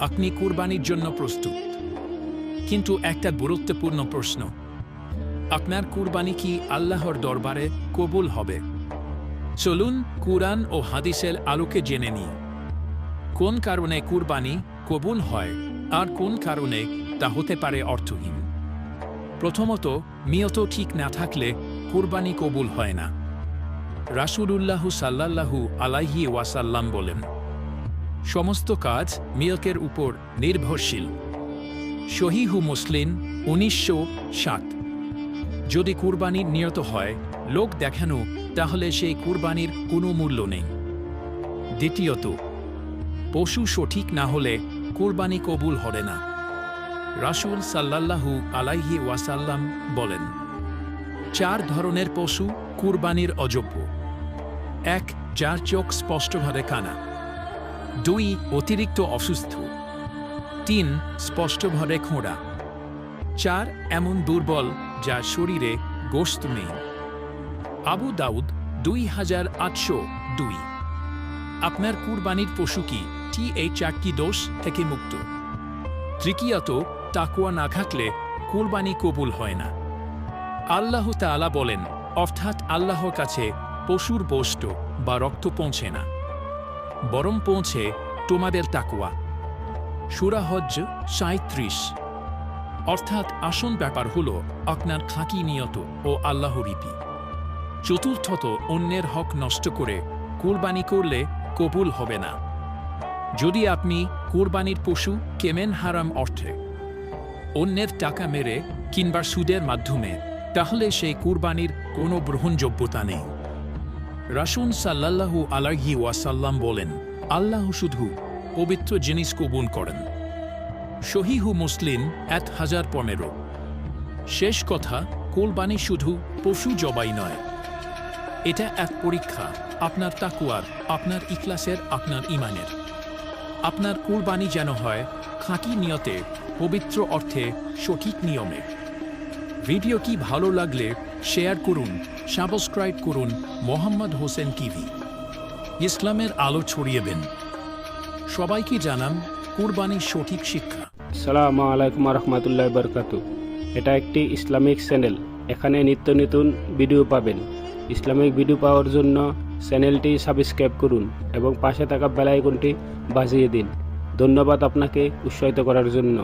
আপনি কুরবানির জন্য প্রস্তুত। কিন্তু একটা গুরুত্বপূর্ণ প্রশ্ন। আপনার কুরবানি কি আল্লাহর দরবারে কবুল হবে? চলুন কুরআন ও হাদিসের আলোকে জেনে নিই। কোন কারণে কুরবানি কবুল হয় আর কোন কারণে তা হতে পারে অর্থহীন? প্রথমত, নিয়ত ঠিক না থাকলে কুরবানি কবুল হয় না। রাসূলুল্লাহ সাল্লাল্লাহু আলাইহি ওয়াসাল্লাম বলেন সমস্ত কাজ মিয়কের উপর নির্ভরশীল। শহীহু মুসলিম উনিশশো সাত। যদি কুরবানি নিয়ত হয়, লোক দেখানো, তাহলে সেই কুরবানির কোনো মূল্য নেই। দ্বিতীয়ত, পশু সঠিক না হলে কুরবানি কবুল হবে না। রাসূল সাল্লাল্লাহু আলাইহি ওয়াসাল্লাম বলেন, চার ধরনের পশু কুরবানির অযোগ্য। এক, যার চোখ স্পষ্টভাবে কানা। দুই অতিরিক্ত অসুস্থ। তিন, স্পষ্টভাবে খোঁড়া। চার, এমন দুর্বল যা শরীরে গোস্ত নেই। আবু দাউদ দুই হাজার আটশো দুই। আপনার কুরবানির পশু কি টি এই চারটি দোষ থেকে মুক্ত? তৃতীয়ত তাকুয়া না থাকলে কুরবানি কবুল হয় না। আল্লাহ তাআলা বলেন, অর্থাৎ আল্লাহর কাছে পশুর বষ্ট বা রক্ত পৌঁছে না। বরং পৌঁছে তোমাদের তাকুয়া সুরাহজ্জ সাঁত্রিশ অর্থাৎ আসন ব্যাপার হল আপনার খাঁকি নিয়ত ও আল্লাহ রীতি। চতুর্থত অন্যের হক নষ্ট করে কুরবানি করলে কবুল হবে না। যদি আপনি কুরবানির পশু কেমেন হারাম অর্থে অন্যের টাকা মেরে কিংবা সুদের মাধ্যমে, তাহলে সেই কুরবানির কোনো গ্রহণযোগ্যতা নেই। রাসুন সাল্লাল্লাহু আলাহি ওয়াসাল্লাম বলেন, আল্লাহ শুধু পবিত্র জিনিস কবুল করেন। শহীহু মুসলিম এক হাজার পনেরো। শেষ কথা, কোরবানি শুধু পশু জবাই নয়। এটা এক পরীক্ষা, আপনার তাকুয়ার, আপনার ইখলাসের, আপনার ইমানের। আপনার কুরবানি যেন হয়, খাঁটি নিয়তে, পবিত্র অর্থে, সঠিক নিয়মে। ভিডিও কি ভালো লাগলে শেয়ার করুন, সাবস্ক্রাইব করুন মোহাম্মদ হোসেন টিভি। ইসলামের আলো ছড়িয়ে দেন। সবাইকে জানান কুরবানির সঠিক শিক্ষা। সালামু আলাইকুম রহমতুল্লাহ বরকাতু। এটা একটি ইসলামিক চ্যানেল। এখানে নিত্য নতুন ভিডিও পাবেন। ইসলামিক ভিডিও পাওয়ার জন্য চ্যানেলটি সাবস্ক্রাইব করুন এবং পাশে থাকা বেল আইকনটি বাজিয়ে দিন। ধন্যবাদ আপনাকে উৎসাহিত করার জন্য।